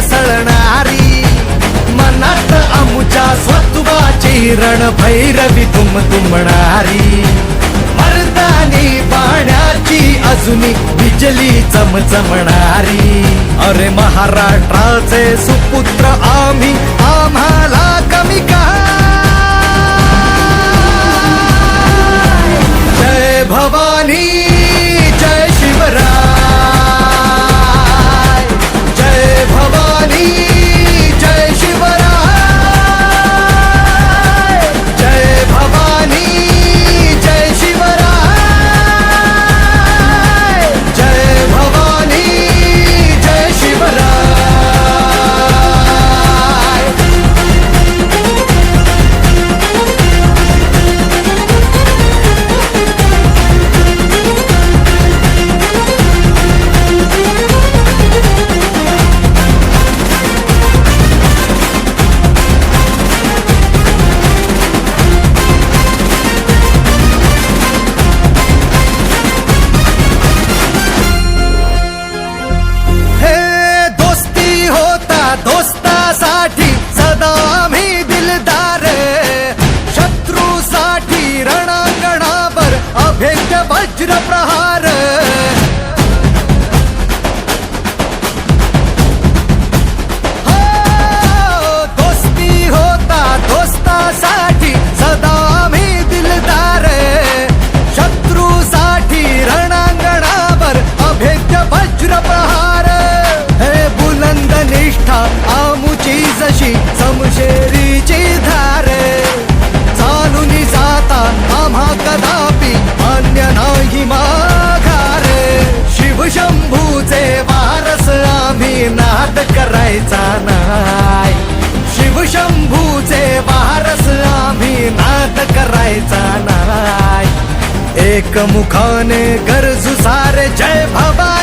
सळणारी. मनात आमुच्या स्वत्वाची रणभैरवी तुम तुमणारी. मर्दानी पाण्याची अजूनी बिजली चमचमणारी. अरे महाराष्ट्राचे सुपुत्र आम्ही आम्हाला दोस्तासाठी सदा आम्ही दिलदार शत्रूसाठी रणांगणावर अभेद्य वज्र प्रहार जशी समशेरीची धारे चालून जाता आम्हा कदापि अन्य नाही माघारे. शिवशंभूचे वारस आम्ही नाद करायचा नाही. शिवशंभूचे वारस आम्ही नाद करायचा नाही. एकमुखाने गरजू सारे जय भवा.